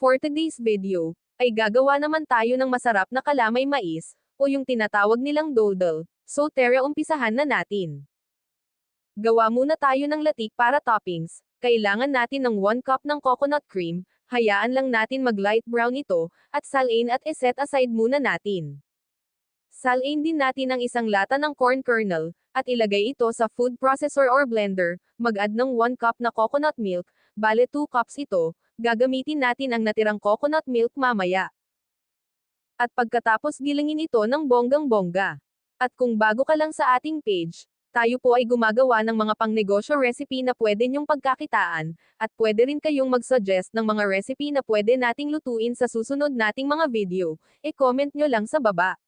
For today's video, ay gagawa naman tayo ng masarap na kalamay mais, o yung tinatawag nilang dodol. So tara umpisahan na natin. Gawa muna tayo ng latik para toppings. Kailangan natin ng 1 cup ng coconut cream, hayaan lang natin mag light brown ito, at salain at iset aside muna natin. Salain din natin ang isang lata ng corn kernel, at ilagay ito sa food processor or blender, mag-add ng 1 cup na coconut milk, bale 2 cups ito, gagamitin natin ang natirang coconut milk mamaya. At pagkatapos gilingin ito ng bonggang-bongga. At kung bago ka lang sa ating page, tayo po ay gumagawa ng mga pangnegosyo recipe na pwede nyong pagkakitaan, at pwede rin kayong mag-suggest ng mga recipe na pwede nating lutuin sa susunod nating mga video, e-comment nyo lang sa baba.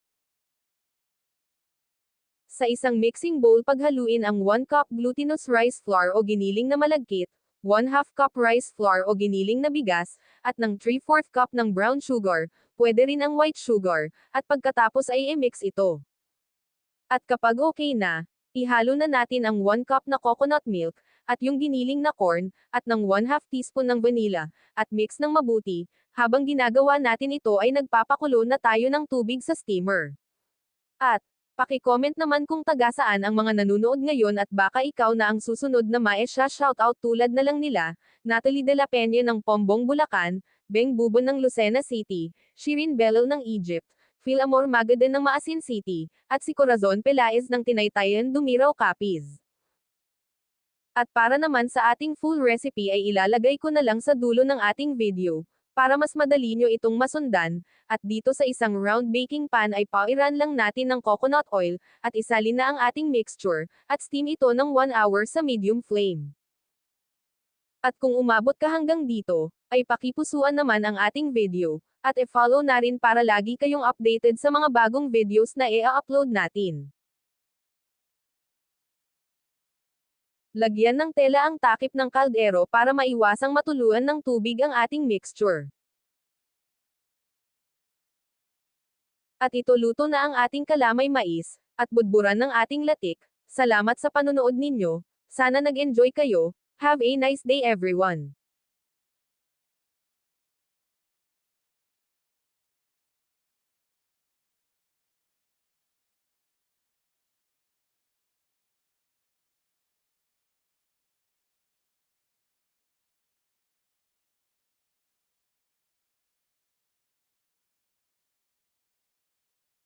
Sa isang mixing bowl paghaluin ang 1 cup glutinous rice flour o giniling na malagkit, 1 2 cup rice flour o giniling na bigas, at ng 3 4 cup ng brown sugar, pwede rin ang white sugar, at pagkatapos ay i-mix ito. At kapag okay na, ihalo na natin ang 1 cup na coconut milk, at yung giniling na corn, at ng 1 2 teaspoon ng vanilla, at mix ng mabuti, habang ginagawa natin ito ay nagpapakulo na tayo ng tubig sa steamer. At, Paki-comment naman kung taga saan ang mga nanonood ngayon at baka ikaw na ang susunod na maesya shoutout tulad na lang nila, Natalie de la Peña ng Pombong Bulacan, Beng Bubon ng Lucena City, Shirin Bello ng Egypt, Phil Amor Magadan ng Maasin City, at si Corazon Pelaez ng Tinaytayan Dumiraw Capiz. At para naman sa ating full recipe ay ilalagay ko na lang sa dulo ng ating video, para mas madali nyo itong masundan, at dito sa isang round baking pan ay pauiran lang natin ng coconut oil, at isalin na ang ating mixture, at steam ito ng 1 hour sa medium flame. At kung umabot ka hanggang dito, ay pakipusuan naman ang ating video, at e-follow na rin para lagi kayong updated sa mga bagong videos na i-upload natin. Lagyan ng tela ang takip ng kaldero para maiwasang matuluan ng tubig ang ating mixture. At ito luto na ang ating kalamay mais, at budburan ng ating latik. Salamat sa panonood ninyo, sana nag-enjoy kayo, have a nice day everyone.